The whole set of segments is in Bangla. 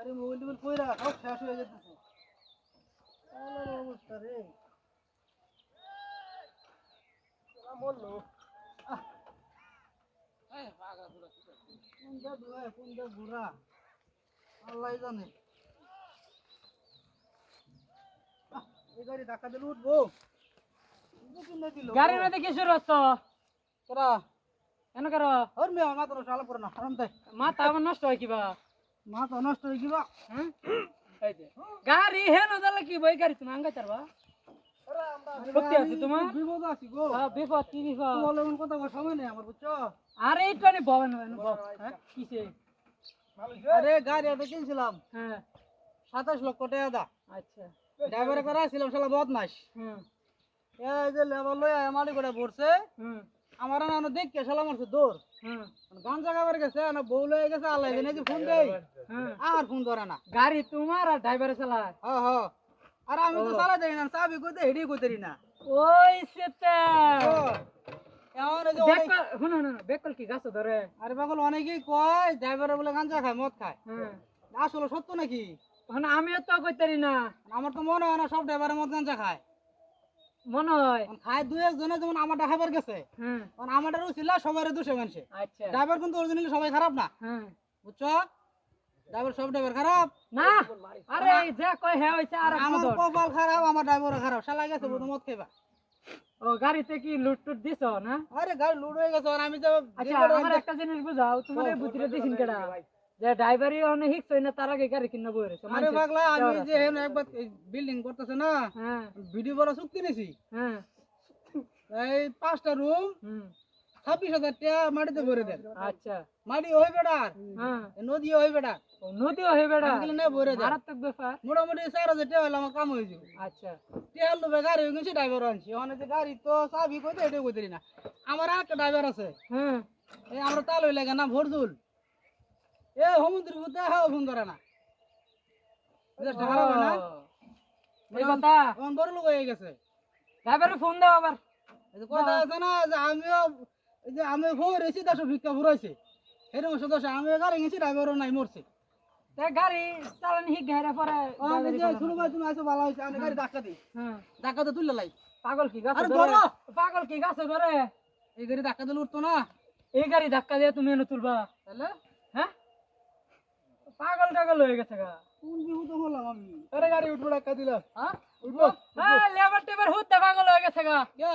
আরে মোবাইল টোবাইল কইরা সব শেষ হয়ে যেতেছে। অবস্থা রে? আহ। কোনটা ধোয়া কোনটা ঘোরা আল্লাহ জানে। এই গাড়ি ধাক্কা দিলে উঠবো। উঠবো কিনা দিল কি শুরু হচ্ছ তোরা? কেন কর? ওর মেয়ে আমার তোর শালা পড়ে না হারাম তাই। মাথা আমার নষ্ট হয় কিবা? মাথা নষ্ট হয়ে গিবা হ্যাঁ? গাড়ি না দিলে কি বই গাড়ি তুমি আঙ্গাই পারবা সত্যি আছে তোমার? বিপদ আছি গো। আহ, বিপদ কি বিপদ? তোমার এমন কথা সময় নেই আমার বুঝছ? আরে একটু আনি ববেন হ্যাঁ কিসে? আরে গাড়ি একটা কিনছিলাম। হ্যাঁ। সাতাশ লক্ষ টাকা দা। আচ্ছা। ড্রাইভারে করা ছিলাম শালা বদমাস হুম। এই যে লেবার লই মালিক করে পড়ছে। হুম। আমার না দেখকে শালা মারছে দৌড়। হুম। গান জাগাবার গেছে না বউ লয়ে গেছে আল্লাহ জানে যে ফোন দেই হ্যাঁ আর ফোন ধরে না। গাড়ি তোমার আর ড্রাইভারে চালায় হ হ। আর আমি তো চালা দেই না চাবি কইতে হেডি কইতেরি না। ওই সেটা। বেকল শুনো না বেকল কি গাছ ধরে? আরে পাগল অনেকেই কয় ড্রাইভারে বলে গাঞ্জা খায় মদ খায়। আসলে সত্য নাকি? আমিও তো কইতারি না। আমার তো মনে হয় না সব ড্রাইভারের মদ গাঞ্জা খায় মনে হয়। দুই একজনে যেমন গেছে কারণ ছিল দোষে মানুষে আচ্ছা। ড্রাইভার কিন্তু অরিজিনালি সবাই খারাপ না। হ্যাঁ বুঝছ? ড্রাইভার সব ড্রাইভার খারাপ। না আরে যে কই হ্যাঁ হইছে আর এক আমার কপাল খারাপ আমার খারাপ। শালা গেছে বোধ মদ খাইবা। ও গাড়িতে কি লুট টুট দিছ না? আরে গাড়ি লুড হয়ে গেছে আর আমি তো আচ্ছা আমার একটা জিনিস বুঝাও তোমার এই বুদ্ধিটা দিছিন কেডা? যে ড্রাইভারই হয় না তার আগে গাড়ি কিনা বই রয়েছে আরে পাগলা আমি যে হেন একবার বিল্ডিং করতেছে না হ্যাঁ। ভিডিও বড় চুক্তি নিছি। হ্যাঁ। এই পাঁচটা রুম ছাব্বিশ হাজার টাকা মাটিতে ভরে দেন। আচ্ছা। মাটি ওই বেটার হ্যাঁ। নদী ওই বেটার ও নদীও হয়ে বেড়া না ভরে দেন। মারাত্মক ব্যাপার। মোটামুটি চার হাজার টাকা হলে আমার কাম হয়ে যাবে। আচ্ছা। তেল লোবে গাড়ি হয়ে গেছে ড্রাইভার আনছি। অনেক গাড়ি তো চাবি কইতে এটা কইতে না। আমার একটা ড্রাইভার আছে। হ্যাঁ। এই আমরা তাল হইলে না ভরদুল এ সমুদ্র বুদ্ধে হ্যাঁ ফোন করে না। হয় বড় লোক হয়ে গেছে। ড্রাইভারে ফোন দাও আবার। কথা আছে না যে আমিও যে আমি ফোন রেছি দাসো ভিক্ষা ফুরাইছে এরকম সদস্য আমিও গাড়ি গেছি ড্রাইভারও নাই মরছে। গাড়ি চালানি ঘেরে পরে শুরু ভাই তুমি আসো ভালো হয়েছে আমি গাড়ি ধাক্কা দিই। হ্যাঁ। ধাক্কা তো তুললে লাই। পাগল কি গাছ ধরো। পাগল কি গাছ ধরে? এই গাড়ি ধাক্কা দিলে উঠতো না। এই গাড়ি ধাক্কা দিয়ে তুমি এনে তুলবা। তাহলে? হ্যাঁ? পাগল টাগল হয়ে গেছে গা। কোন বিহু তো হলাম আমি? আরে গাড়ি উঠবো ধাক্কা দিলা হ্যাঁ? উঠবো হ্যাঁ লেবার টেবার হুদ্দে পাগল হয়ে গেছে গা। কে?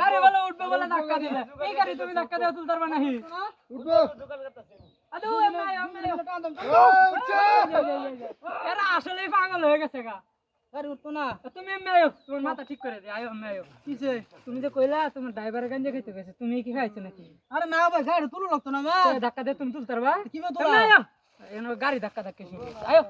গাড়ি বলে উঠবে বলে ধাক্কা দিলে। এই গাড়ি তুমি ধাক্কা দিয়ে তুলতে পারবে নাহি। উঠবো আদু এরা পাগল হয়ে গেছে গা। উঠতো না। তুমি তোমার মাথা ঠিক করে দে আয়ো কিসে তুমি যে কইলা তোমার ড্রাইভারের গাঞ্জা খাইতে গেছে তুমি কি খাইছো নাকি? আরে না ভাই গাড়ি তুলো লাগতো না মা ধাক্কা দিয়ে তুমি তুলতে পারবা? কীভাবে তোলা? গাড়ি ধাক্কা ধাক্কা আয়ো।